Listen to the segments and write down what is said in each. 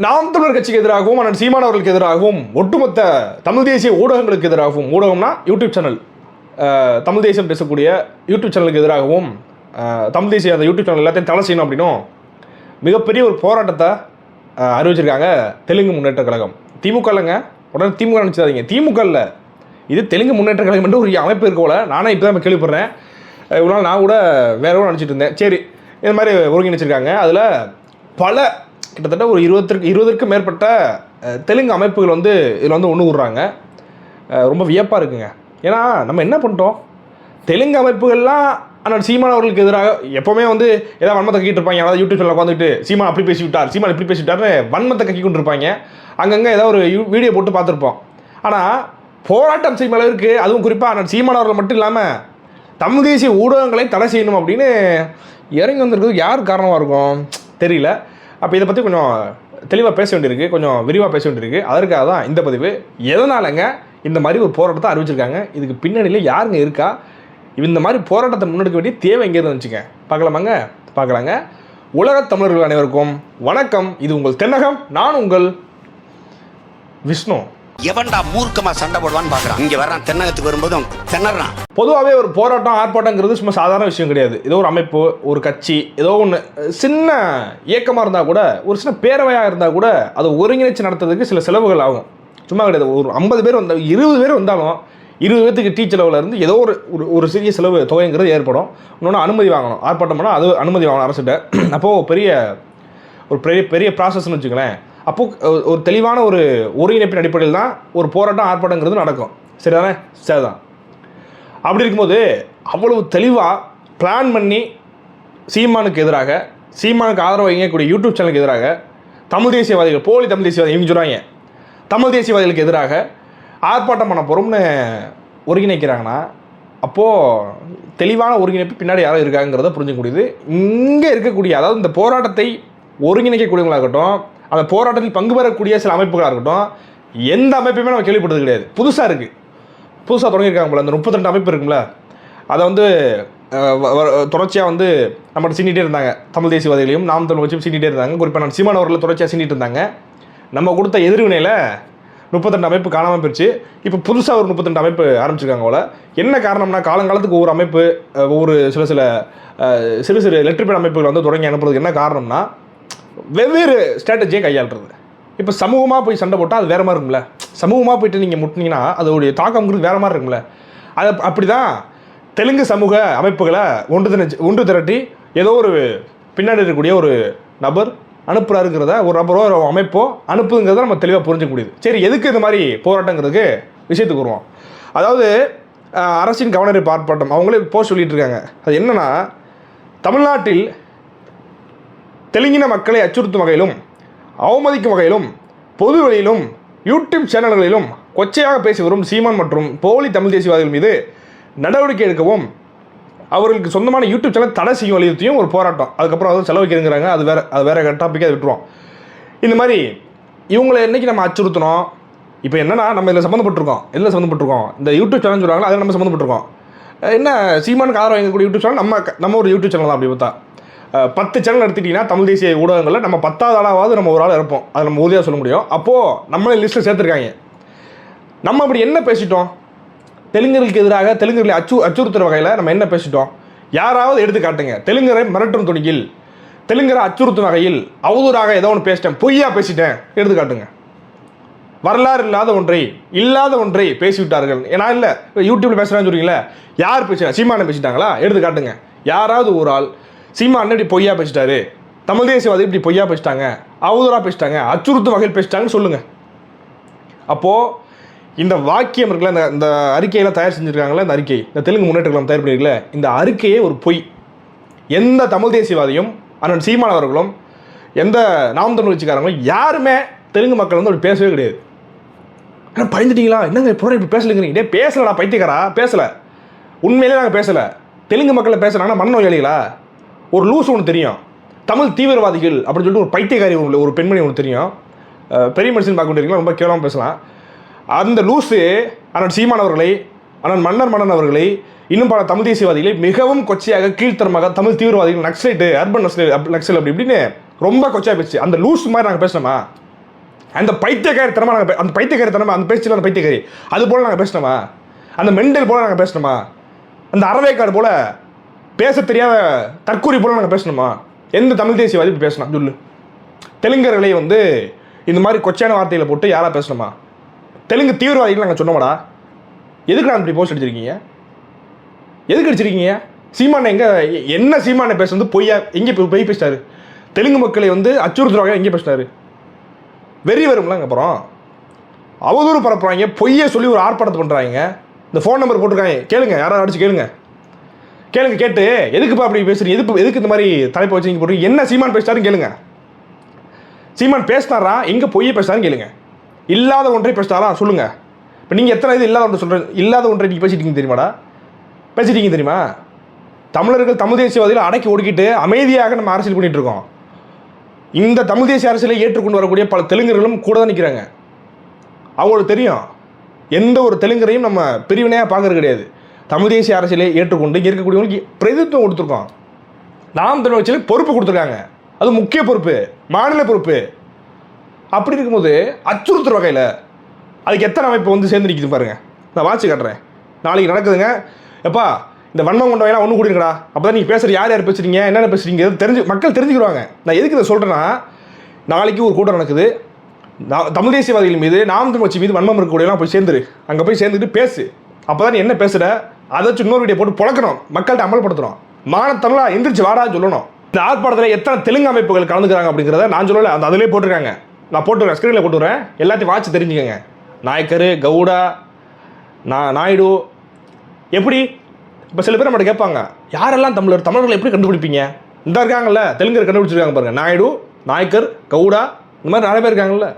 நாம் தமிழர் கட்சிக்கு எதிராகவும் அண்ணன் சீமான் அவர்களுக்கு எதிராகவும் ஒட்டுமொத்த தமிழ் தேசிய ஊடகங்களுக்கு எதிராகவும் ஊடகம்னா யூடியூப் சேனல் தமிழ் தேசியம் பேசக்கூடிய யூடியூப் சேனலுக்கு எதிராகவும் தமிழ் தேசிய அந்த யூடியூப் சேனல் எல்லாத்தையும் தலை செய்யணும் அப்படின்னும் மிகப்பெரிய ஒரு போராட்டத்தை அறிவிச்சிருக்காங்க தெலுங்கு முன்னேற்ற கழகம். திமுக இல்லைங்க. உடனே திமுக நினச்சிடாதீங்க திமுக இல்லை. இது தெலுங்கு முன்னேற்ற கழகம் என்று ஒரு அமைப்பு இருக்க போல. நானே இப்போ தான் கேள்விப்படுறேன். இவ்வளோ நாள் நான் கூட வேற கூட நினச்சிட்டு இருந்தேன். சரி இந்த மாதிரி ஒருங்கிணைச்சிருக்காங்க. அதில் பல கிட்டத்தட்ட ஒரு இருபத்திற்கு இருபதற்கும் மேற்பட்ட தெலுங்கு அமைப்புகள் வந்து இதில் வந்து ஒன்று விடுறாங்க ரொம்ப வியப்பாக இருக்குங்க. ஏன்னா நம்ம என்ன பண்ணிட்டோம்? தெலுங்கு அமைப்புகள்லாம் ஆனால் சீமான் அவர்களுக்கு எதிராக எப்போவுமே வந்து ஏதாவது வன்மத்தை கக்கிட்டு இருப்பாங்க. அதாவது யூடியூப் சேனல் உட்காந்துட்டு சீமான் அப்படி பேசி விட்டார் சீமான் இப்படி பேசி விட்டார்னு வன்மத்தை கக்கி கொண்டு இருப்பாங்க. அங்கங்கே ஏதாவது ஒரு வீடியோ போட்டு பார்த்துருப்போம். ஆனால் போராட்டம் செய்யும் அளவிற்கு அதுவும் குறிப்பாக ஆனால் சீமான் அவர்கள் மட்டும் இல்லாமல் தமிழ் தேசிய ஊடகங்களை தடை செய்யணும் அப்படின்னு இறங்கி வந்திருக்கிறது யார் காரணமாக இருக்கும்? தெரியல. அப்போ இதை பற்றி கொஞ்சம் தெளிவாக பேச வேண்டியிருக்கு கொஞ்சம் விரிவாக பேச வேண்டியிருக்கு. அதற்காக தான் இந்த பதிவு. எதனாலங்க இந்த மாதிரி ஒரு போராட்டத்தை அறிவிச்சிருக்காங்க? இதுக்கு பின்னணியில் யாருங்க இருக்கா? இந்த மாதிரி போராட்டத்தை முன்னெடுக்க வேண்டிய தேவை எங்கே இருந்துச்சுங்க பார்க்கலாமாங்க? பார்க்கலாங்க. உலகத் தமிழர்கள் அனைவருக்கும் வணக்கம். இது உங்கள் தென்னகம் நான் உங்கள் விஷ்ணு. எவன்டா மூர்க்கமா சண்டை போடுவான்னு பாக்குறான். இங்க வர்றான் தென்னகத்துக்கு வரும்போதும் திணறான். பொதுவாகவே ஒரு போராட்டம் ஆர்ப்பாட்டங்கிறது சும்மா சாதாரண விஷயம் கிடையாது. ஏதோ ஒரு அமைப்பு ஒரு கட்சி ஏதோ ஒன்று சின்ன இயக்கமாக இருந்தால் கூட ஒரு சின்ன பேரவையாக இருந்தால் கூட அதை ஒருங்கிணைச்சு நடத்துறதுக்கு சில செலவுகள் ஆகும். சும்மா கிடையாது. ஒரு ஐம்பது பேர் வந்தால் இருபது பேர் வந்தாலும் இருபது பேர்த்துக்கு டீ செலவில் இருந்து ஏதோ ஒரு ஒரு ஒரு சிறிய செலவு தொகைங்கிறது ஏற்படும். இன்னொன்று அனுமதி வாங்கணும். ஆர்ப்பாட்டம் பண்ணால் அது அனுமதி வாங்கணும் அரசுகிட்ட. அப்போது பெரிய ஒரு பெரிய பெரிய ப்ராசஸ்னு வச்சுக்கலேன் அப்போது ஒரு தெளிவான ஒரு ஒருங்கிணைப்பின் அடிப்படையில் தான் ஒரு போராட்டம் ஆர்ப்பாட்டங்கிறது நடக்கும். சரிதானே? சரிதான். அப்படி இருக்கும்போது அவ்வளவு தெளிவாக பிளான் பண்ணி சீமானுக்கு எதிராக சீமானுக்கு ஆதரவு வைக்கக்கூடிய யூடியூப் சேனலுக்கு எதிராக தமிழ் தேசியவாதிகள் போலி தமிழ் தேசியவாதி இவங்க சொல்கிறாங்க தமிழ் தேசியவாதிகளுக்கு எதிராக ஆர்ப்பாட்டம் பண்ண போகிறோம்னு ஒருங்கிணைக்கிறாங்கன்னா அப்போது தெளிவான ஒருங்கிணைப்பு பின்னாடி யாரும் இருக்காங்கிறத புரிஞ்சுக்க முடியுது. இங்கே இருக்கக்கூடிய அதாவது இந்த போராட்டத்தை ஒருங்கிணைக்கக்கூடியவங்களாக இருக்கட்டும் அந்த போராட்டத்தில் பங்கு பெறக்கூடிய சில அமைப்புகளாக இருக்கட்டும் எந்த அமைப்பையுமே நம்ம கேள்விப்பட்டது கிடையாது. புதுசாக இருக்குது புதுசாக தொடங்கியிருக்காங்க போல. அந்த முப்பத்திரெண்டு அமைப்பு இருக்கும்ல அதை வந்து தொடர்ச்சியாக வந்து நம்மகிட்ட சீண்டிகிட்டே இருந்தாங்க. தமிழ் தேசியவாதிகளையும் நாம் தமிழ் வச்சும் சீண்டிகிட்டே இருந்தாங்க. குறிப்பாக நான் சீமான் அவர்களை தொடர்ச்சியாக சீண்டிட்டு இருந்தாங்க. நம்ம கொடுத்த எதிர்வினையில் முப்பத்தெண்டு அமைப்பு காணாமல் போயிடுச்சு இப்போ புதுசாக ஒரு முப்பத்தெண்டு அமைப்பு ஆரம்பிச்சிருக்காங்க போல. என்ன காரணம்னா காலங்காலத்துக்கு ஒவ்வொரு அமைப்பு ஒவ்வொரு சில சில சிறு சிறு எலக்ட்ரிக்கல் அமைப்புகள் வந்து தொடங்கி அனுப்புறதுக்கு என்ன காரணம்னா வெவ்வேறு ஸ்ட்ராட்டஜியை கையாளுறது. இப்போ சமூகமாக போய் சண்டை போட்டால் அது வேறு மாதிரி இருக்கும்ல. சமூகமாக போயிட்டு நீங்கள் முட்டினீங்கன்னா அதோடைய தாக்கம்ங்கிறது வேறு மாதிரி இருக்கும்ல. அது அப்படி தான் தெலுங்கு சமூக அமைப்புகளை ஒன்று திரட்டி ஒன்று திரட்டி ஏதோ ஒரு பின்னாடி இருக்கக்கூடிய ஒரு நபர் அனுப்புறாருங்கிறத ஒரு நபரோ ஒரு அமைப்போ அனுப்புங்கிறத நம்ம தெளிவாக புரிஞ்சுக்க முடியுது. சரி எதுக்கு இந்த மாதிரி போராட்டங்கிறதுக்கு விஷயத்துக்கு வருவோம்? அதாவது அரசின் கவனரை ஆர்ப்பாட்டம் அவங்களே போஸ்ட் சொல்லிட்டு இருக்காங்க. அது என்னன்னா தமிழ்நாட்டில் தெலுங்கின மக்களை அச்சுறுத்தும் வகையிலும் அவமதிக்கும் வகையிலும் பொது வெளியிலும் யூடியூப் சேனல்களிலும் கொச்சையாக பேசி வரும் சீமான் மற்றும் போலி தமிழ் தேசியவாதிகள் மீது நடவடிக்கை எடுக்கவும் அவர்களுக்கு சொந்தமான யூடியூப் சேனல் தடை செய்யும் வலியுறுத்தியும் ஒரு போராட்டம். அதுக்கப்புறம் அதுவும் செலவுக்கிறங்கிறாங்க அது வேற அது வேற டாப்பிக்கே அதை விட்டுருவோம். இந்த மாதிரி இவங்களை என்னைக்கு நம்ம அச்சுறுத்தணும்? இப்போ என்னன்னா நம்ம இதில் சம்மந்தப்பட்டிருக்கோம். எதில் சம்மந்தப்பட்டிருக்கோம்? இந்த யூடியூப் சேனல் சொல்கிறாங்களோ அதில் நம்ம சம்மந்தப்பட்டிருக்கோம். என்ன சீமானுக்கு ஆதரவு எங்கக்கூடிய யூடியூப் சேனல் நம்ம நம்ம ஒரு யூடியூப் சேனல் தான் அப்படி பார்த்தா. பத்து சேனல் எடுத்துக்கிட்டிங்கன்னா தமிழ் தேசிய ஊடகங்களில் நம்ம பத்தாவது ஆளாவது நம்ம ஒரு ஆள் இருப்போம் அதை நம்ம உறுதியாக சொல்ல முடியும். அப்போது நம்மளே லிஸ்ட்டில் சேர்த்துருக்காங்க. நம்ம அப்படி என்ன பேசிட்டோம்? தெலுங்கர்களுக்கு எதிராக தெலுங்குகளை அச்சு அச்சுறுத்துற வகையில் நம்ம என்ன பேசிட்டோம்? யாராவது எடுத்து காட்டுங்க. தெலுங்கரை மிரட்டும் துணியில் தெலுங்கரை அச்சுறுத்தும் வகையில் அவதூறாக ஏதோ ஒன்று பேசிட்டேன். பொய்யா பேசிட்டேன். எடுத்து காட்டுங்க. வரலாறு இல்லாத ஒன்றை இல்லாத ஒன்றை பேசிவிட்டார்கள். ஏன்னா இல்லை. யூடியூப்பில் பேசுகிறான்னு சொல்றீங்களே யார் பேசுறா சீமானம் பேசிட்டாங்களா? எடுத்து காட்டுங்க. யாராவது ஒரு ஆள் சீமா அண்ணன் இப்படி பொய்யா பேசிட்டாரு. தமிழ் தேசியவாதி இப்படி பொய்யா பேசிட்டாங்க. அவதூறா பேசிட்டாங்க. அச்சுறுத்து வகையில் பேசிட்டாங்கன்னு சொல்லுங்க. அப்போது இந்த வாக்கியம் இருக்குல்ல இந்த இந்த அறிக்கையெல்லாம் தயார் செஞ்சுருக்காங்களே இந்த அறிக்கை. இந்த தெலுங்கு முன்னேற்ற கழகம் தயார் பண்ணியிருக்கல இந்த அறிக்கையே ஒரு பொய். எந்த தமிழ் தேசியவாதியும் அண்ணன் சீமான் அவர்களும் எந்த நாம் தமிழ் கட்சிக்காரங்களும் யாருமே தெலுங்கு மக்கள் வந்து அப்படி பேசவே கிடையாது. ஆனால் பயந்துட்டீங்களா? என்னங்க இப்போ இப்படி பேசலைங்கிறீங்க. டே பேசலடா பைத்தியக்காரா? பேசலை. உண்மையிலே நாங்கள் பேசலை. தெலுங்கு மக்களை பேசுகிறாங்கன்னா மனநோயாளிகளா? ஒரு லூஸ் ஒன்று தெரியும். தமிழ் தீவிரவாதிகள் அப்படின்னு சொல்லிட்டு ஒரு பைத்தியக்காரி ஒன்று ஒரு பெண்மணி ஒன்று தெரியும். பெரிய மனுஷன் பார்க்க வேண்டியிருக்கலாம் ரொம்ப கேவலமாக பேசலாம். அந்த லூஸு அண்ணன் சீமான் அவர்களை அண்ணன் மன்னர் மன்னன் அவர்களை இன்னும் பல தமிழ் தேசியவாதிகளை மிகவும் கொச்சையாக கீழ்த்தரமாக தமிழ் தீவிரவாதிகள் நக்சலைட்டு அர்பன் நக்சல் நக்சல் அப்படி இப்படின்னு ரொம்ப கொச்சையாக பேச்சு அந்த லூஸ் மாதிரி நாங்கள் பேசணுமா? அந்த பைத்தியக்காரத்தனமா நாங்கள் அந்த பைத்தியக்காரத்தனமா அந்த பேச்சில் அந்த பைத்தியக்காரி அது போல் நாங்கள் பேசினோமா அந்த மெண்டல் போல் நாங்கள் பேசினோமா அந்த அறவேக்காடு போல் பேச தெரியாத தற்கூரி போல நாங்கள் பேசணுமா? எந்த தமிழ் தேசியவாதி இப்படி பேசணும் சொல்லு. தெலுங்கர்களை வந்து இந்த மாதிரி கொச்சையான வார்த்தைகளை போட்டு யாராக பேசணுமா? தெலுங்கு தீவிரவாதிகள் நாங்கள் சொன்னோமாடா? எதுக்கு நான் இப்படி போஸ்ட் அடிச்சிருக்கீங்க? எதுக்கு அடிச்சிருக்கீங்க? சீமானை எங்கே என்ன சீமானை பேசுறது? பொய்யா எங்கே போய் பொய் பேசிட்டாரு? தெலுங்கு மக்களை வந்து அச்சுறுத்துறாங்க எங்கே பேசிட்டாரு வெறி வரும்லாங்க அப்புறம். அவதூறு பரப்புறாங்க பொய்யை சொல்லி ஒரு ஆர்ப்பாட்டத்தை பண்ணுறாங்க இந்த ஃபோன் நம்பர் போட்டிருக்காங்க. கேளுங்க யாராவது அடிச்சு கேளுங்க. கேளுங்க கேட்டு. எதுக்குப்பா அப்படி பேசுறீங்க? எதுக்கு எதுக்கு இந்த மாதிரி தலைப்பு வச்சு நீங்கள் போடுறீங்க? என்ன சீமான் பேசிட்டாருன்னு கேளுங்க. சீமான் பேசினாரா? எங்கே பொய்யை பேசினாருன்னு கேளுங்க. இல்லாத ஒன்றை பேசினாரா? சொல்லுங்க. இப்போ நீங்கள் எத்தனை இது இல்லாத ஒன்றை சொல்கிறேன் இல்லாத ஒன்றை நீங்கள் பேசிட்டீங்க தெரியுமாடா? பேசிட்டீங்க தெரியுமா? தமிழர்கள் தமிழ் தேசியவாதிகள் அடக்கி ஒடுக்கிட்டு அமைதியாக நம்ம அரசியல் பண்ணிட்டு இருக்கோம். இந்த தமிழ் தேசிய அரசியலை ஏற்றுக்கொண்டு வரக்கூடிய பல தெலுங்கர்களும் கூட தான் நிற்கிறாங்க அவங்களுக்கு தெரியும். எந்த ஒரு தெலுங்கரையும் நம்ம பிரிவினையாக பார்க்கறது கிடையாது. தமிழ் தேசிய அரசியலை ஏற்றுக்கொண்டு இங்கே இருக்கக்கூடியவங்களுக்கு பிரதித்துவம் கொடுத்துருக்கோம். நாம் தமிழ் பொறுப்பு கொடுத்துருக்காங்க. அது முக்கிய பொறுப்பு மாநில பொறுப்பு. அப்படி இருக்கும்போது அச்சுறுத்துற வகையில் அதுக்கு எத்தனை அமைப்பு வந்து சேர்ந்து நிற்கிது பாருங்கள் நான் வாட்சி காட்டுறேன். நாளைக்கு நடக்குதுங்க. எப்பா இந்த வன்மம் கொண்டவையெல்லாம் ஒன்று கூடிருங்கடா. அப்போ தான் நீங்கள் பேசுகிற யார் யார் பேசுறீங்க என்னென்ன பேசுறீங்க தெரிஞ்சு மக்கள் தெரிஞ்சுக்கிறாங்க நான் எதுக்கு இதை சொல்கிறேன்னா நாளைக்கு ஒரு கூட்டம் நடக்குது. நான் தமிழ் தேசியவாதிகள் மீது நாம் தமிழ் கட்சி மீது வன்மம் இருக்கக்கூடியலாம் போய் சேர்ந்துரு. அங்கே போய் சேர்ந்துட்டு பேசு. அப்போ தான் நீ என்ன பேசுகிற அதை வச்சு இன்னொரு வீடியோ போட்டு புழக்கணும். மக்கள்கிட்ட அமல்படுத்தணும். மானத்தமிழா எந்திரிச்சு வாடான்னு சொல்லணும். இந்த ஆர்ப்பாட்டத்தில் எத்தனை தெலுங்கு அமைப்புகள் கலந்துக்கிறாங்க அப்படிங்கிறத நான் சொல்லலை. அந்த அதிலே போட்டிருக்காங்க. நான் போட்டுருக்கேன் ஸ்க்ரீனில் போட்டுறேன் எல்லாத்தையும் வாட்சி தெரிஞ்சுக்கோங்க. நாயக்கர் கவுடா நா நாயுடு எப்படி? இப்போ சில பேர் நம்மகிட்ட கேட்பாங்க யாரெல்லாம் தமிழர் தமிழர்களை எப்படி கண்டுபிடிப்பீங்க? இந்த இருக்காங்கல்ல தெலுங்கர் கண்டுபிடிச்சிருக்காங்க பாருங்க. நாயுடு நாயக்கர் கவுடா இந்த மாதிரி நிறைய பேர் இருக்காங்கல்ல.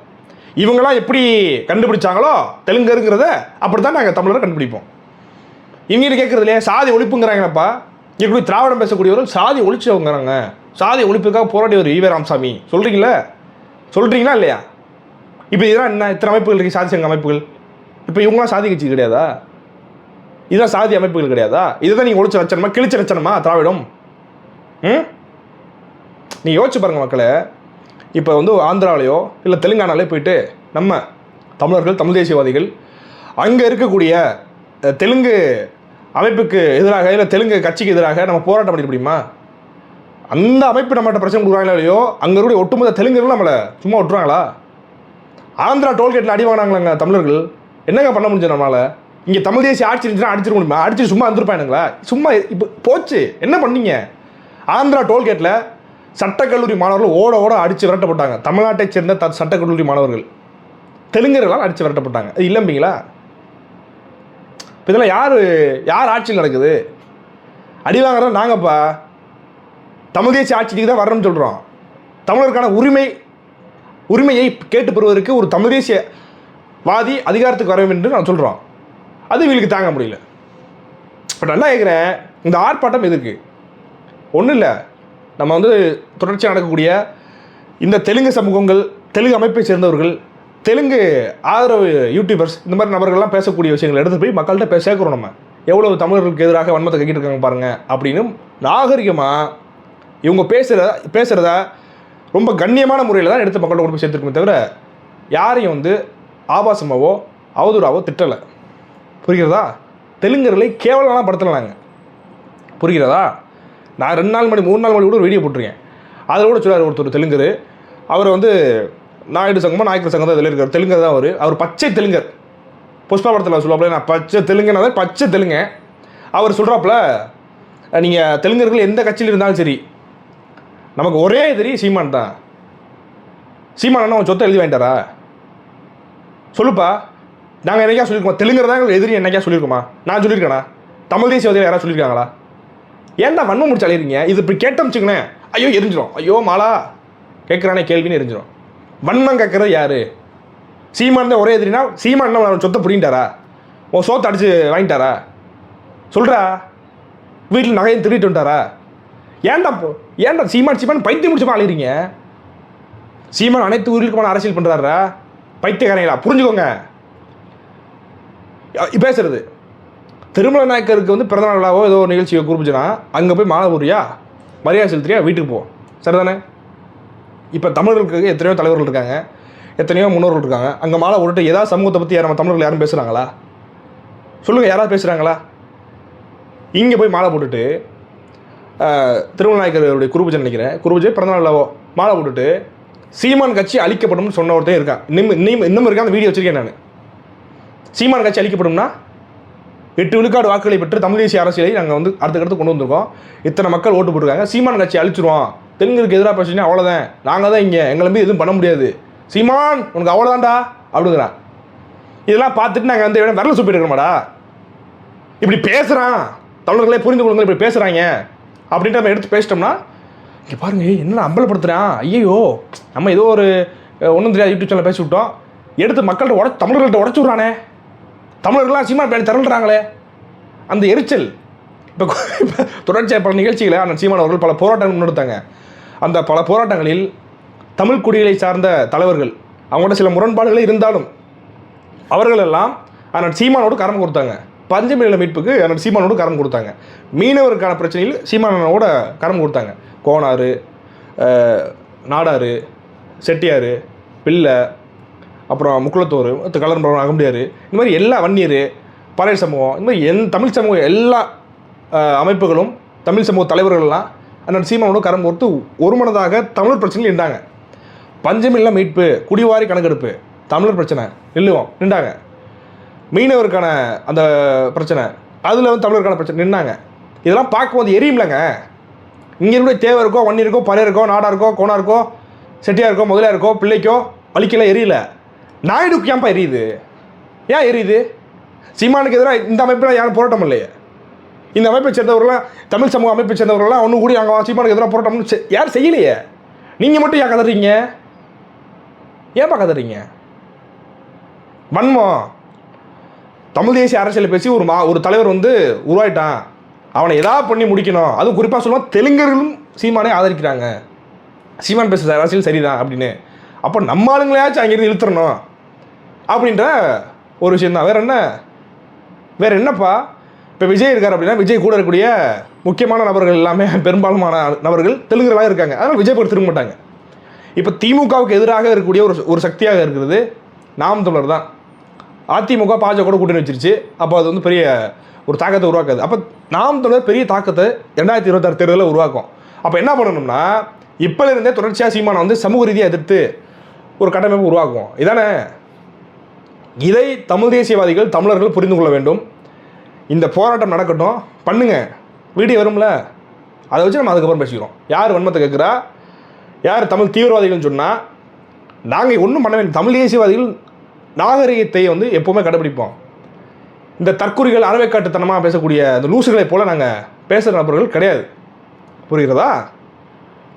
இவங்களாம் எப்படி கண்டுபிடிச்சாங்களோ தெலுங்கருங்கிறத அப்படி தான் நாங்கள் தமிழரை கண்டுபிடிப்போம். இவங்கிட்ட கேட்குறது இல்லையா? சாதி ஒழிப்புங்கிறாங்கப்பா. இப்படி திராவிடம் பேசக்கூடியவர்கள் சாதி ஒழிச்சவங்கிறாங்க. சாதி ஒழிப்புக்காக போராடியவர் ஈவே ராமசாமி. சொல்கிறீங்களா சொல்கிறீங்களா இல்லையா? இப்போ இதெல்லாம் என்ன? இத்தனை அமைப்புகள் இருக்குது சாதி சங்க அமைப்புகள். இப்போ இவங்களாம் சாதி கட்சி கிடையாதா? இதெல்லாம் சாதி அமைப்புகள் கிடையாதா? இதுதான் நீங்கள் ஒழிச்ச லட்சணமா கிழிச்ச லட்சணமா திராவிடம்? ம்? நீங்கள் யோசிச்சு பாருங்க மக்களே. இப்போ வந்து ஆந்திராவிலையோ இல்லை தெலுங்கானாலேயோ போயிட்டு நம்ம தமிழர்கள் தமிழ் தேசியவாதிகள் அங்கே இருக்கக்கூடிய தெலுங்கு அமைப்புக்கு எதிராக இல்லை தெலுங்கு கட்சிக்கு எதிராக நம்ம போராட்டம் பண்ணிட முடியுமா? அந்த அமைப்பு நம்மகிட்ட பிரச்சனை கொடுக்குறாங்களோ இல்லையோ? அங்கே இருக்கக்கூடிய ஒட்டுமொத்த தெலுங்குகள் நம்மளை சும்மா விட்டுறாங்களா ஆந்திரா டோல்கேட்டில் அடி வாங்கினாங்களாங்க தமிழர்கள். என்னங்க பண்ண முடிஞ்சது நம்மளால்? இங்கே தமிழ் தேசிய ஆட்சி இருந்துச்சுன்னா அடிச்சிட முடியுமா? அடிச்சு சும்மா வந்துருப்பானுங்களா சும்மா இப்போ போச்சு. என்ன பண்ணீங்க? ஆந்திரா டோல்கேட்டில் சட்டக்கல்லூரி மாணவர்கள் ஓட ஓட அடித்து விரட்டப்பட்டாங்க. தமிழ்நாட்டை சேர்ந்த த சட்டக்கல்லூரி மாணவர்கள். தெலுங்கர்களால் அடித்து விரட்டப்பட்டாங்க. அது இப்போ இதெல்லாம் யார் யார் ஆட்சியில் நடக்குது? அடி வாங்குறது நாங்கப்பா. தமிழ் தேசிய ஆட்சிக்கு தான் வரணும்னு சொல்கிறோம் தமிழருக்கான உரிமை உரிமையை கேட்டு பெறுவதற்கு ஒரு தமிழ் தேசிய வாதி அதிகாரத்துக்கு வர வேண்டும் என்று நான் சொல்கிறோம் அது இவங்களுக்கு தாங்க முடியல. இப்போ நல்லா கேட்குறேன் இந்த ஆர்ப்பாட்டம் எதுக்கு? ஒன்றும் இல்லை. நம்ம வந்து தொடர்ச்சியாக நடக்கக்கூடிய இந்த தெலுங்கு சமூகங்கள் தெலுங்கு அமைப்பை சேர்ந்தவர்கள் தெலுங்கு ஆதரவு யூடியூபர்ஸ் இந்த மாதிரி நபர்கள்லாம் பேசக்கூடிய விஷயங்களை எடுத்து போய் மக்கள்கிட்ட பேச சேர்க்குறோம் நம்ம. எவ்வளவு தமிழர்களுக்கு எதிராக வன்மத்தை கட்டிட்டு இருக்காங்க பாருங்க அப்படின்னு நாகரிகமாக இவங்க பேசுகிற பேசுகிறத ரொம்ப கண்ணியமான முறையில் தான் எடுத்து மக்கள்கிட்ட கொண்டு போய் சேர்த்துருக்குமே தவிர யாரையும் வந்து ஆபாசமாவோ அவதூறாவோ திட்டலை. புரிகிறதா? தெலுங்கர்களை கேவலமாக படுத்தலாங்க. புரிகிறதா? நான் ரெண்டு நாள் மணி மூணு நாள் மணி கூட ஒரு வீடியோ போட்டிருக்கேன். அதில் கூட சொல்லுவார் ஒருத்தர் தெலுங்கர். அவர் வந்து நாயுடு சங்கமா நாயக்கர் சங்கம் தான் இதில் இருக்கார். தெலுங்கர் தான் அவர். அவர் பச்சை தெலுங்கர். புஷ்பா படத்தில் சொல்லுவாப்புல நான் பச்சை தெலுங்குனா பச்சை தெலுங்கு. அவர் சொல்கிறாப்புல நீங்கள் தெலுங்கர்கள் எந்த கட்சியில் இருந்தாலும் சரி நமக்கு ஒரே எதிரி சீமான் தான். சீமான் அண்ணா சொத்தை எழுதி வாங்கிட்டாரா? சொல்லுப்பா. நாங்கள் என்னைக்கா சொல்லியிருக்கோம்? தெலுங்கர் தான் எதிரி என்னைக்கா சொல்லியிருக்கோமா? நான் சொல்லியிருக்கேனா? தமிழ் தேசியவாதிகள் யாராவது சொல்லியிருக்காங்களா? ஏன்டா வன்மம் முடிச்சு அலையிறீங்க? இது இப்படி கேட்டோம் வச்சுக்கோங்களேன் ஐயோ எரிஞ்சிரும். ஐயோ மாலா. கேட்குறானே கேள்வின்னு எரிஞ்சிடும் வன்மம் கேட்குறது யாரு? சீமான் தான் ஒரே எதிரினா சீமான் என்ன சொத்தை புடிங்கிட்டாரா? ஓ சோத்தை அடிச்சு வாங்கிட்டாரா? சொல்கிறா வீட்டில் நகையை திருட்டு வந்துட்டாரா? ஏன்டா போ ஏன்டா சீமான் சீமான் பைத்தியம் முடிச்சு அழைகிறீங்க சீமான் அனைத்து ஊர்களுக்குமான அரசியல் பண்ணுறாரா பைத்தியக்காரங்களா? புரிஞ்சுக்கோங்க. பேசுறது. திருமல நாயக்கருக்கு வந்து பிறந்த நாளாவோ ஏதோ ஒரு நிகழ்ச்சியை குறிப்பிச்சுன்னா அங்கே போய் மாலை போறியா மரியாதை செலுத்துறியா? வீட்டுக்கு போ. சரிதானே? இப்போ தமிழர்களுக்கு எத்தனையோ தலைவர்கள் இருக்காங்க. எத்தனையோ முன்னோர்கள் இருக்காங்க. அங்கே மாலை விட்டுட்டு ஏதாவது சமூகத்தை பற்றி நம்ம தமிழர்கள் யாரும் பேசுகிறாங்களா சொல்லுங்கள் யாராவது பேசுகிறாங்களா இங்கே போய் மாலை போட்டுட்டு ஆஹ், திருமணநாயக்கருடைய குருபூஜை நினைக்கிறேன். குருபூஜை பிறந்தநாள் மாலை போட்டுட்டு சீமான் கட்சி அழிக்கப்படும்னு சொன்ன ஒருத்தன் இருக்கான். இன்னும் இன்னும் இன்னும் இருக்கா அந்த வீடியோ வச்சிருக்கேன் நான். சீமான் கட்சி அழிக்கப்படும்னா எட்டு விழுக்காடு வாக்குகளை பெற்று தமிழ் தேசிய அரசியலை நாங்கள் வந்து அடுத்தடுத்து கொண்டு வந்திருக்கோம். இத்தனை மக்கள் ஓட்டு போட்டிருக்காங்க. சீமான் கட்சி அழிச்சிருவோம் தெலுங்குக்கு எதிராக பிரச்சனை அவ்வளோதான் நாங்கள் தான் இங்கே. எங்களை மீது எதுவும் பண்ண முடியாது. சீமான் உனக்கு அவ்வளோதான்டா அப்படிங்கிறான். இதெல்லாம் பார்த்துட்டு நாங்கள் வந்து இடம் விரல சுப்பிட்டு இருக்கிறோமாடா இப்படி பேசுகிறான் தமிழர்களே புரிந்து கொள்ளுங்க இப்படி பேசுகிறாங்க அப்படின்ட்டு நம்ம எடுத்து பேசிட்டோம்னா இங்கே பாருங்க என்ன அம்பலப்படுத்துகிறான் ஐயோ நம்ம ஏதோ ஒரு ஒன்றும் தெரியாது யூடியூப் சேனல் பேசி விட்டோம். எடுத்து மக்கள்கிட்ட உட தமிழர்கள்ட்ட உடச்சு விட்றானே. தமிழர்கள்லாம் சீமான் பேணி திரண்டுறாங்களே அந்த எரிச்சல். இப்போ தொடர்ச்சியாக பல நிகழ்ச்சிகளை அண்ணன் சீமான் அவர்கள் பல போராட்டங்கள் முன்னெடுத்தாங்க. அந்த பல போராட்டங்களில் தமிழ் குடிகளை சார்ந்த தலைவர்கள் அவங்களோட சில முரண்பாடுகள் இருந்தாலும் அவர்களெல்லாம் அண்ணன் சீமானோடு கரம் கொடுத்தாங்க. பஞ்சமில மீட்புக்கு அண்ணன் சீமானோடு கரம் கொடுத்தாங்க. மீனவருக்கான பிரச்சனையில் சீமானோட கரம் கொடுத்தாங்க. கோனாறு நாடாறு செட்டியார் பிள்ளை அப்புறம் முக்குளத்தோர் கலர்புரம் அகம்பியார் இந்த மாதிரி எல்லா வன்னியர் பழைய சமூகம் இந்த மாதிரி எந் தமிழ் சமூகம் எல்லா அமைப்புகளும் தமிழ் சமூக தலைவர்கள்லாம் அண்ணன் சீமானோட கரம் கொடுத்து ஒருமனதாக தமிழர் பிரச்சனையில் நின்றாங்க. பஞ்சமில்ல மீட்பு குடிவாரி கணக்கெடுப்பு. தமிழர் பிரச்சனை. நில்லுவோம். நின்றாங்க. மீனவருக்கான அந்த பிரச்சனை. அதில் வந்து தமிழருக்கான பிரச்சனை. நின்னாங்க. இதெல்லாம் பார்க்கும்போது எரியும்லங்க. இங்கே இருக்க இருக்கோ கோணா இருக்கோ செட்டியாக இருக்கோ முதலியா முதலியாருக்கோ பிள்ளைக்கோ வலிக்கெல்லாம் எரியல. நாயுடுக்கு ஏன்ப்பா எரியுது? ஏன் எரியுது? சீமானுக்கு எதிராக இந்த அமைப்பில் யாரும் போராட்டம் இல்லையே. இந்த அமைப்பை சேர்ந்தவர்களாம் தமிழ் சமூக அமைப்பை சேர்ந்தவர்களாம் ஒன்று கூடி அங்கே சீமானுக்கு எதிராக போராட்டம்னு யார் செய்யலையே? நீங்கள் மட்டும் ஏன் கதறீங்க? ஏன்ப்பா கதறீங்க? வன்மம். தமிழ் தேசிய அரசியலை பேசி ஒரு மா ஒரு தலைவர் வந்து உருவாயிட்டான். அவனை ஏதாவது பண்ணி முடிக்கணும்? அதுவும் குறிப்பாக சொல்லுவோம் தெலுங்கர்களும் சீமானே ஆதரிக்கிறாங்க. சீமான் பேசுகிற அரசியல் சரிதான் அப்படின்னு. அப்போ நம்ம ஆளுங்களையாச்சும் அங்கேருந்து இழுத்துறணும். அப்படின்ற ஒரு விஷயம் தான் வேற என்ன? வேற என்னப்பா? இப்போ விஜய் இருக்கார் அப்படின்னா விஜய் கூட இருக்கக்கூடிய முக்கியமான நபர்கள் எல்லாமே பெரும்பாலுமான நபர்கள் தெலுங்குகளாக இருக்காங்க. அதனால் விஜய் பக்கம் திரும்ப மாட்டாங்க. இப்போ திமுகவுக்கு எதிராக இருக்கக்கூடிய ஒரு ஒரு சக்தியாக இருக்கிறது நாம் தமிழர் தான். அதிமுக பாஜக கூட கூட்டணி வச்சிருச்சு. அப்போ அது வந்து பெரிய ஒரு தாக்கத்தை உருவாக்காது. அப்போ நாம் தமிழர் பெரிய தாக்கத்தை ரெண்டாயிரத்தி இருபத்தாறு தேர்தலில் உருவாக்கும். அப்போ என்ன பண்ணணும்னா இப்போலேருந்தே தொடர்ச்சியாக சீமானை வந்து சமூக ரீதியாக எதிர்த்து ஒரு கட்டமைப்பு உருவாக்குவோம். இதானே? இதை தமிழ் தேசியவாதிகள் தமிழர்கள் புரிந்து கொள்ள வேண்டும். இந்த போராட்டம் நடக்கட்டும் பண்ணுங்க. வீடியோ வரும்ல? அதை வச்சு நம்ம அதுக்கப்புறம் பேசிக்கிறோம். யார் வன்மத்தை கேட்குறா? யார் தமிழ் தீவிரவாதிகள்னு சொன்னால் நாங்கள் ஒன்றும் பண்ண வேண்டிய தமிழ் தேசியவாதிகள் நாகரிகத்தை வந்து எப்போவுமே கடைபிடிப்போம் இந்த தற்குறிகள் அறவைக்காட்டுத்தனமாக பேசக்கூடிய அந்த லூசுகளை போல் நாங்கள் பேசுகிற நபர்கள் கிடையாது. புரிகிறதா?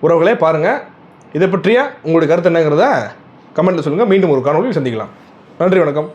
உறவுகளே பாருங்கள் இதை பற்றிய உங்களுடைய கருத்து என்னங்கிறத கமெண்ட்டில் சொல்லுங்கள் மீண்டும் ஒரு காணொலியில் சந்திக்கலாம். நன்றி வணக்கம்.